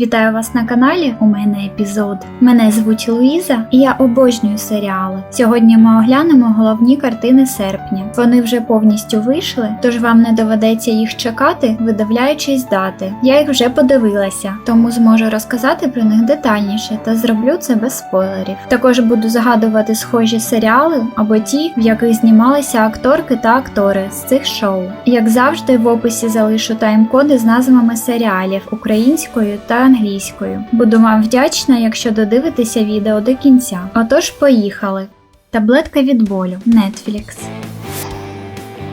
Вітаю вас на каналі. У мене епізод. Мене звуть Луїза, і я обожнюю серіали. Сьогодні ми оглянемо головні картини серпня. Вони вже повністю вийшли, тож вам не доведеться їх чекати, видивляючись дати. Я їх вже подивилася, тому зможу розказати про них детальніше та зроблю це без спойлерів. Також буду згадувати схожі серіали або ті, в яких знімалися акторки та актори з цих шоу. Як завжди, в описі залишу тайм-коди з назвами серіалів українською та англійською. Буду вам вдячна, якщо додивитеся відео до кінця. Отож, поїхали. Таблетка від болю Netflix.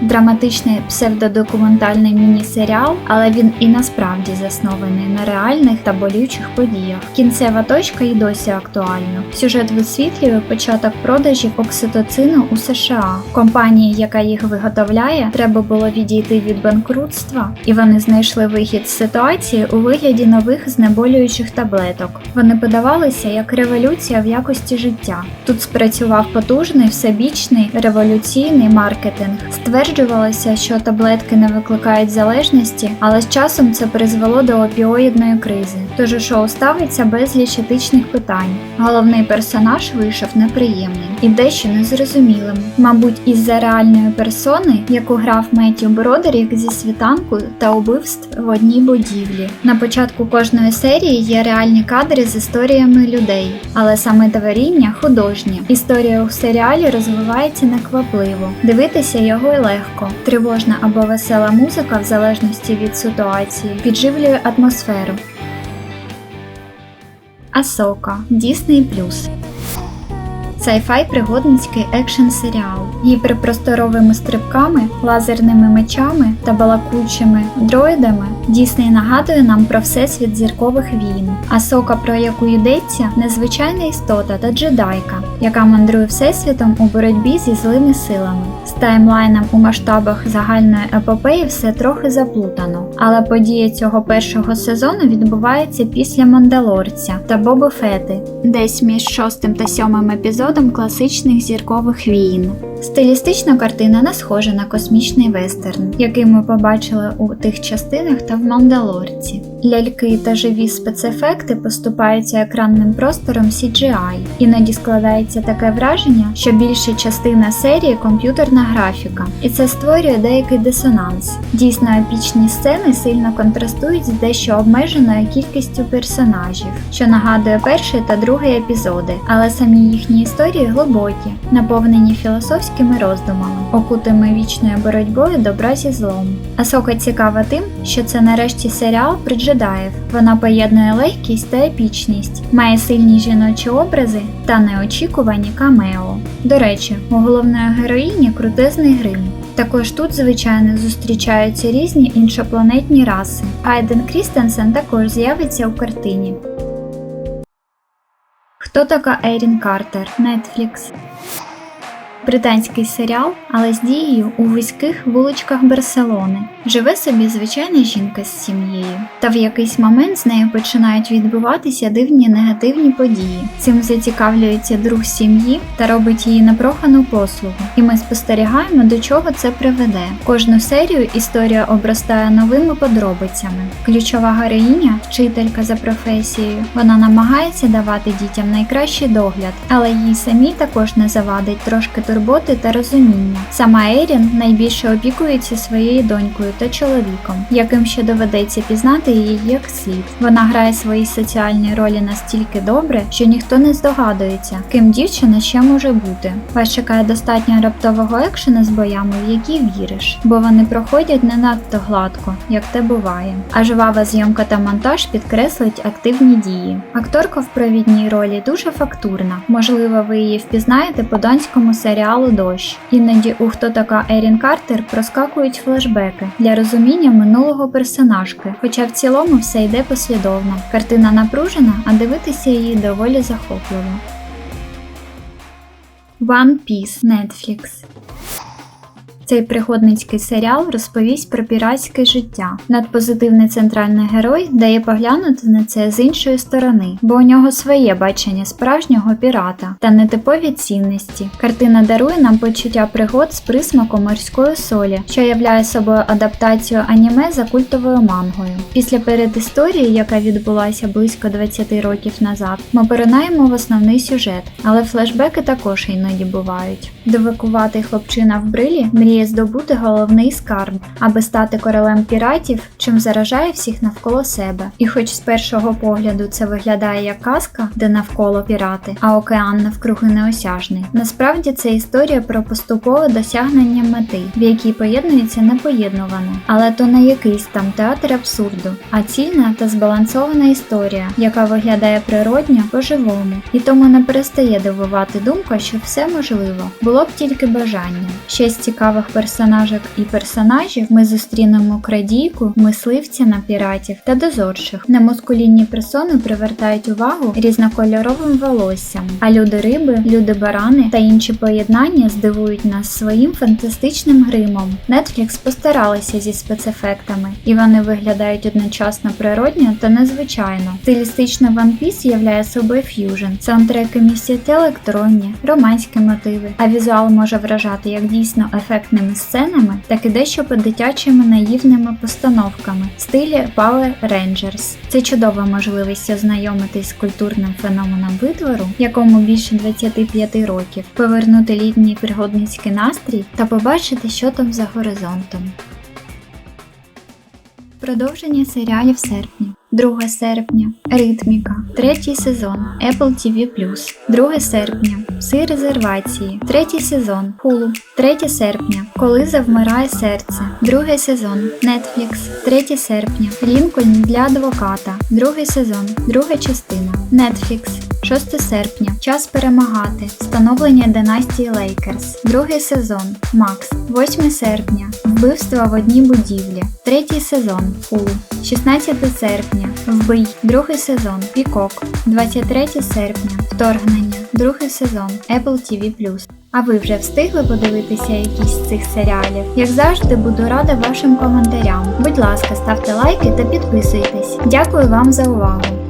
Драматичний псевдодокументальний міні-серіал, але він і насправді заснований на реальних та болючих подіях. Кінцева точка і досі актуальна. Сюжет висвітлює початок продажів окситоцину у США. Компанії, яка їх виготовляє, треба було відійти від банкрутства, і вони знайшли вихід з ситуації у вигляді нових знеболюючих таблеток. Вони подавалися як революція в якості життя. Тут спрацював потужний всебічний революційний маркетинг. Стверджувалося, що таблетки не викликають залежності, але з часом це призвело до опіоїдної кризи. Тож у шоу ставиться безліч етичних питань. Головний персонаж вийшов неприємним і дещо незрозумілим. Мабуть, із-за реальної персони, яку грав Меттю Бродерік зі світанку та убивств в одній будівлі. На початку кожної серії є реальні кадри з історіями людей, але саме творіння художнє. Історія у серіалі розвивається неквапливо. Дивитися його й легко. Тривожна або весела музика, в залежності від ситуації, підживлює атмосферу. Асока Disney Сайфай пригодницький екшн серіал. Гіперпросторовими стрибками, лазерними мечами та балакучими дроїдами Дісней нагадує нам про всесвіт зіркових війн. Асока, про яку йдеться, незвичайна істота та джедайка, яка мандрує всесвітом у боротьбі зі злими силами. З таймлайном у масштабах загальної епопеї все трохи заплутано, але події цього першого сезону відбуваються після Мандалорця та Боба Фети, десь між шостим та сьомим епізодом класичних зіркових війн. Стилістична картина не схожа на космічний вестерн, який ми побачили у тих частинах та в Мандалорці. Ляльки та живі спецефекти поступаються екранним простором CGI. Іноді складається таке враження, що більша частина серії комп'ютерна графіка, і це створює деякий дисонанс. Дійсно епічні сцени сильно контрастують з дещо обмеженою кількістю персонажів, що нагадує перший та другий епізоди, але самі їхні історії глибокі, наповнені філософськими роздумами, окутими вічною боротьбою добра зі злом. Асока цікава тим, що це нарешті серіал про джедаїв. Вона поєднує легкість та епічність, має сильні жіночі образи та неочікувані камео. До речі, у головної героїні крутезний грим. Також тут, звичайно, зустрічаються різні іншопланетні раси. Айден Крістенсен також з'явиться у картині. Хто така Ерін Картер? Netflix. Британський серіал, але з дією у вузьких вуличках Барселони. Живе собі звичайна жінка з сім'єю, та в якийсь момент з нею починають відбуватися дивні негативні події. Цим зацікавлюється друг сім'ї та робить її непрохану послугу. І ми спостерігаємо, до чого це приведе. Кожну серію історія обростає новими подробицями. Ключова героїня, вчителька за професією, вона намагається давати дітям найкращий догляд, але їй самій також не завадить трошки турботи та розуміння. Сама Ерін найбільше опікується своєю донькою та чоловіком, яким ще доведеться пізнати її як слід. Вона грає свої соціальні ролі настільки добре, що ніхто не здогадується, ким дівчина ще може бути. Вас чекає достатньо раптового екшена з боями, в які віриш, бо вони проходять не надто гладко, як те буває. А жвава зйомка та монтаж підкреслить активні дії. Акторка в провідній ролі дуже фактурна. Можливо, ви її впізнаєте по данському серіалу Дощ. Іноді у хто така Ерін Картер проскакують флешбеки для розуміння минулого персонажки, хоча в цілому все йде послідовно. Картина напружена, а дивитися її доволі захопливо. One Piece Netflix Цей пригодницький серіал розповість про піратське життя. Надпозитивний центральний герой дає поглянути на це з іншої сторони, бо у нього своє бачення справжнього пірата та нетипові цінності. Картина дарує нам почуття пригод з присмаком морської солі, що являє собою адаптацію аніме за культовою мангою. Після передісторії, яка відбулася близько 20 років назад, ми поринаємо в основний сюжет, але флешбеки також іноді бувають. Довикуватий хлопчина в брилі мріє здобути головний скарб, аби стати королем піратів, чим заражає всіх навколо себе. І хоч з першого погляду це виглядає як казка, де навколо пірати, а океан навкруги неосяжний. Насправді це історія про поступове досягнення мети, в якій поєднується непоєднуване, але то не якийсь там театр абсурду, а цільна та збалансована історія, яка виглядає природньо по-живому, і тому не перестає дивувати думка, що все можливо, було б тільки бажання. Ще з цікавих персонажок і персонажів ми зустрінемо крадійку, мисливця на піратів та дозорчих. Немускулінні персони привертають увагу різнокольоровим волоссям, а люди риби, люди барани та інші поєднання здивують нас своїм фантастичним гримом. Netflix постаралися зі спецефектами, і вони виглядають одночасно природньо та незвичайно. Стилістично One Piece являє собою ф'южн. Саундтреки містять електронні, романські мотиви, а візуал може вражати як дійсно ефектними сценами, так і дещо по-дитячими наївними постановками в стилі Power Rangers. Це чудова можливість ознайомитись з культурним феноменом витвору, якому більше 25 років, повернути літній пригодницький настрій та побачити, що там за горизонтом. Продовження серіалів серпня. 2 серпня Ритміка, третій сезон Apple TV+. 2 серпня Пси резервації, третій сезон Hulu. 3 серпня Коли завмирає серце, другий сезон Netflix. 3 серпня Лінкольн для адвоката, другий сезон, друга частина Netflix. 6 серпня Час перемагати. Становлення династії Лейкерс. Другий сезон Макс. 8 серпня Вбивства в одній будівлі. Третій сезон Hulu. 16 серпня Вбий. Другий сезон Пікок. 23 серпня Вторгнення. Другий сезон Apple TV+. А ви вже встигли подивитися якісь з цих серіалів? Як завжди, буду рада вашим коментарям. Будь ласка, ставте лайки та підписуйтесь. Дякую вам за увагу!